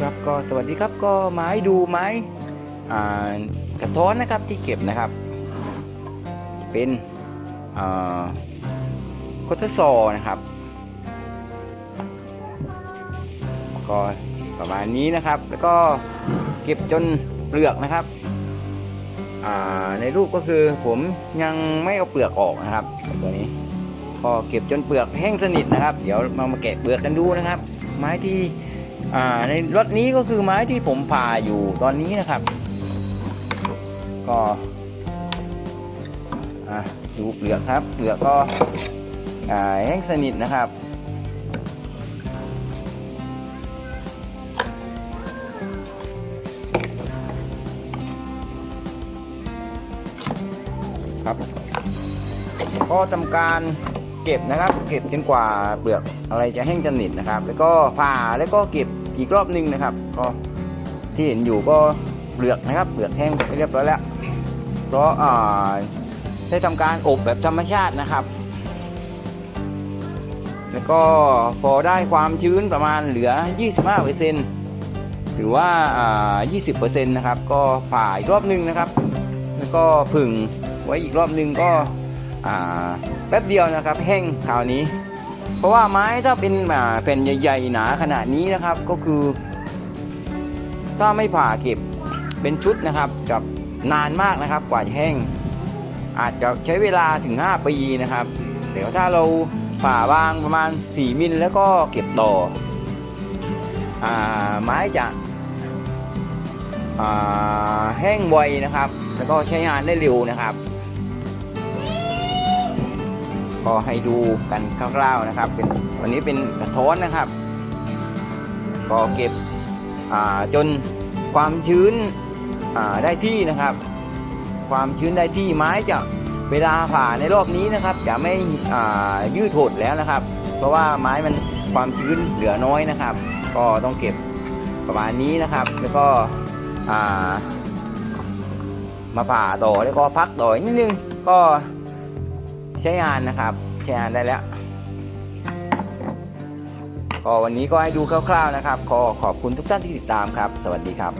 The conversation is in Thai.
ครับก็สวัสดีครับก็ไม้ดูไม้กระท้อนนะครับที่เก็บนะครับ เป็นโคตรซอนะครับ ก็ประมาณนี้นะครับ แล้วก็เก็บจนเปลือกนะครับในรูปก็คือผมยังไม่เอาเปลือกออกนะครับตัวนี้ก็เก็บจนเปลือกแห้งสนิทนะครับ เดี๋ยวมามาแกะเปลือกกันดูนะครับ ไม้ที่ อ่าในรถนี้ก็คือไม้ที่ผมผ่าอยู่ตอนนี้นะครับ ก็อะดูเปลือกครับ เปลือกก็อ่าแห้งสนิทนะครับครับก็ทำการเก็บนะครับ เก็บจนกว่าเปลือกอะไรจะแห้งสนิทนะครับ แล้วก็ผ่าแล้วก็เก็บ อีกรอบหนึงนะครับก็ที่เห็นอยู่ก็เปลือกนะครับเปลือกแห้งไปเรียบร้อยแล้ว เพราะได้ทำการอบแบบธรรมชาตินะครับ แล้วก็พอได้ความชื้นประมาณเหลือ 25%หรือว่าอ่า20%นะครับ ก็ผ่าอีกรอบหนึงนะครับ แล้วก็ผึ่งไว้อีกรอบหนึงก็แป๊บเดียวนะครับ แห้งคราวนี้ ราะว่าไม้ถ้าเป็นแผ่นใหญ่ๆหนาขนาดนี้นะครับก็คือ ถ้าไม่ผ่าเก็บเป็นชุดนะครับกับนานมากนะครับกว่าจะแห้ง อาจจะใช้เวลาถึง 5 ปีนะครับ เดี๋ยวถ้าเราผ่าบางประมาณ 4 มิลแล้วก็เก็บต่ออไม้จะแห้งไวนะครับ แล้วก็ใช้งานได้เร็วนะครับ ก็ให้ดูกันคร่าวๆนะครับ เป็นวันนี้เป็นกระท้อนนะครับ ก็เก็บจนความชื้นได้ที่นะครับ ความชื้นได้ที่ไม้จะเวลาผ่าในรอบนี้นะครับ จะไม่ยืดหดแล้วนะครับ เพราะว่าไม้มันความชื้นเหลือน้อยนะครับ ก็ต้องเก็บประมาณนี้นะครับ แล้วก็ามาผ่าต่อแล้วก็พักต่อนิดนึงก็ ใช้งานนะครับ ใช้งานได้แล้วก็วันนี้ก็ให้ดูคร่าวๆนะครับ ขอขอบคุณทุกท่านที่ติดตามครับ สวัสดีครับ